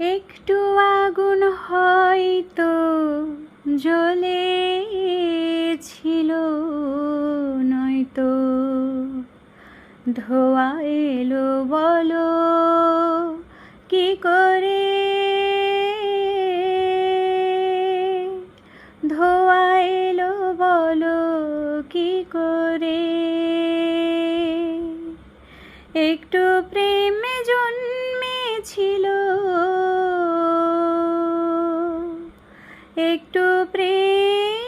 একটু আগুন হয়তো জ্বলে ছিল নয়তো ধোয়া এলো, বলো কি করে? ধোয়া এলো, বলো কি করে? একটু একটু প্রেম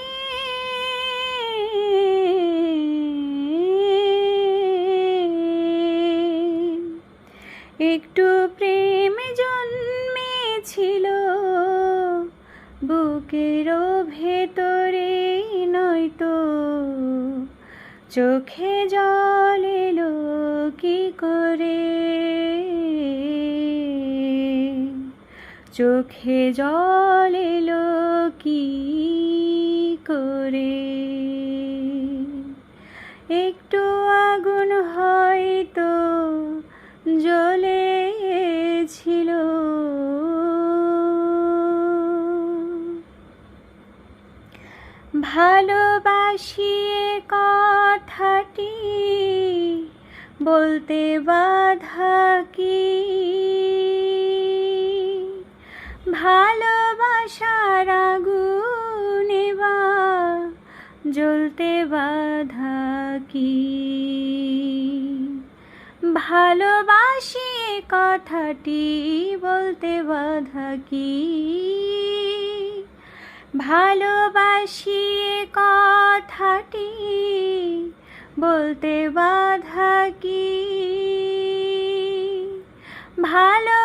একটু প্রেম জন্মেছিল বুকের ভেতরে, নয়তো চোখে জল এলো কি করে? চোখে জল এলো একটু আগুন হয়তো জ্বলেছিল ভালোবাসিয়ে কথাটি বলতে বাধা কি? ভালোবাসার জ্বলতে বাধা কি? ভালোবাসি কথাটি বলতে বাধা কি? ভালোবাসি কথাটি বলতে বাধা কি? ভালোবাসার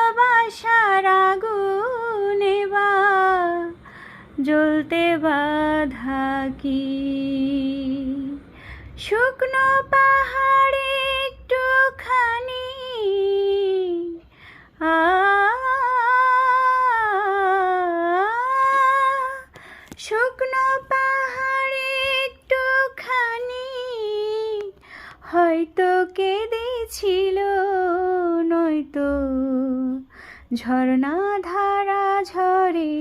জ্বলতে বাধা কি? শুকনো পাহাড়ে একটুখানি শুকনো পাহাড়ে একটুখানি হয়তো কেঁদেছিল, নয়তো ঝর্ণা ধারা ঝরে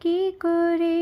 কি করে?